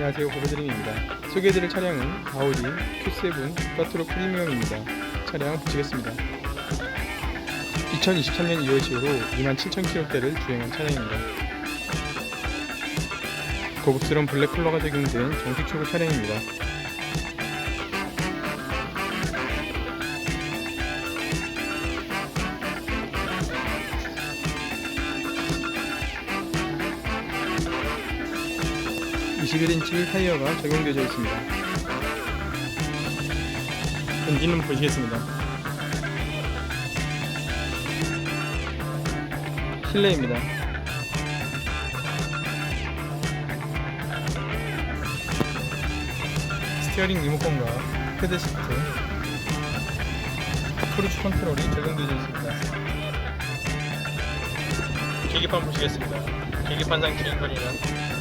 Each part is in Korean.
안녕하세요. 고배드림입니다. 소개해드릴 차량은 아우디 Q7 파트로 프리미엄입니다. 차량 보시겠습니다. 2023년 2월치로 27,000km대를 주행한 차량입니다. 고급스러운 블랙 컬러가 적용된 정식 출고 차량입니다 (21인치) 타이어가 적용되어 있습니다. 엔진은 보시겠습니다. 실내입니다. 스티어링 리모컨과 헤드시트 크루즈 컨트롤이 적용되어 있습니다. 계기판 보시겠습니다. 계기판상 주행거리는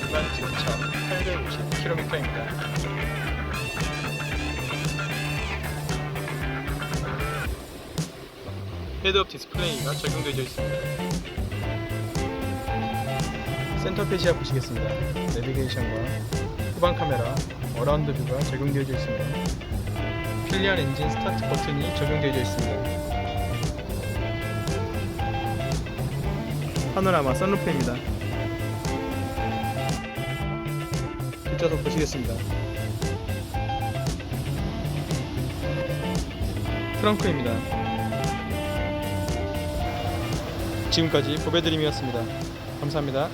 일반 지구차 850km입니다. 헤드업 디스플레이가 적용되어 있습니다. 센터 페시아 보시겠습니다. 내비게이션과 후방 카메라 어라운드 뷰가 적용되어 있습니다. 필리안 엔진 스타트 버튼이 적용되어 있습니다. 파노라마 썬루프입니다 뒷좌석 보시겠습니다. 트렁크입니다. 지금까지 보배드림이었습니다. 감사합니다